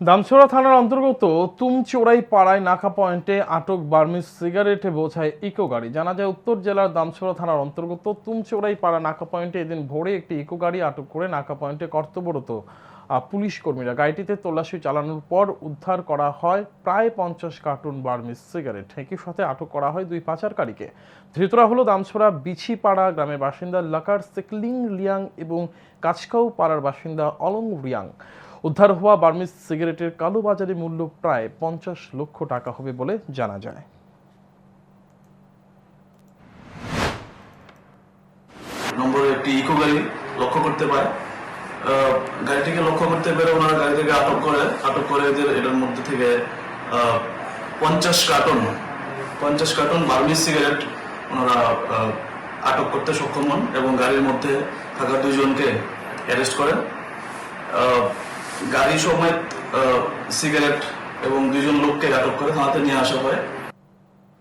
দামছড়া থানার অন্তর্গত তুমচোরাই পাড়ায় নাকা পয়েন্টে আটক বার্মিজ সিগারেটে বোঝায় ইকো গাড়ি। জানা যায়, উত্তর জেলার দামছড়া থানার অন্তর্গত তুমচোরাই পাড়া নাকা পয়েন্টে এদিন ভোরে একটি ইকো গাড়ি আটক করে নাকা পয়েন্টে কর্তব্যরত পুলিশ কর্মীরা গাড়িটিতে তল্লাশি চালানোর পর উদ্ধার করা হয় প্রায় পঞ্চাশ কার্টুন বার্মিজ সিগারেট। একই সাথে আটক করা হয় দুই পাচারকারীকে। ধৃতরা হলো দামছড়া বিছিপাড়া গ্রামের বাসিন্দা লাকার সেকলিং লিয়াং এবং কাছকাউ পাড়ার বাসিন্দা অলং রিয়াং। উদ্ধার হওয়া বার্মিজ সিগারেটের কালোবাজারি মূল্য প্রায় পঞ্চাশ লক্ষ টাকা হবে বলে জানা যায়। নম্বরে একটি ইকো গাড়ি লক্ষ্য করতে পারে। গাড়িটিকে লক্ষ্য করতে পেরে ওনারা গাড়ি থেকে আটক করে আটক করে এটার মধ্যে থেকে পঞ্চাশ কার্টন পঞ্চাশ কার্টন বার্মিজ সিগারেট ওনারা আটক করতে সক্ষম হন এবং গাড়ির মধ্যে থাকা দুইজনকে অ্যারেস্ট করেন। আহ, গাড়ি সময় সিগারেট এবং দুজন লোককে আটক করে থানাতে নিয়ে আসা হয়।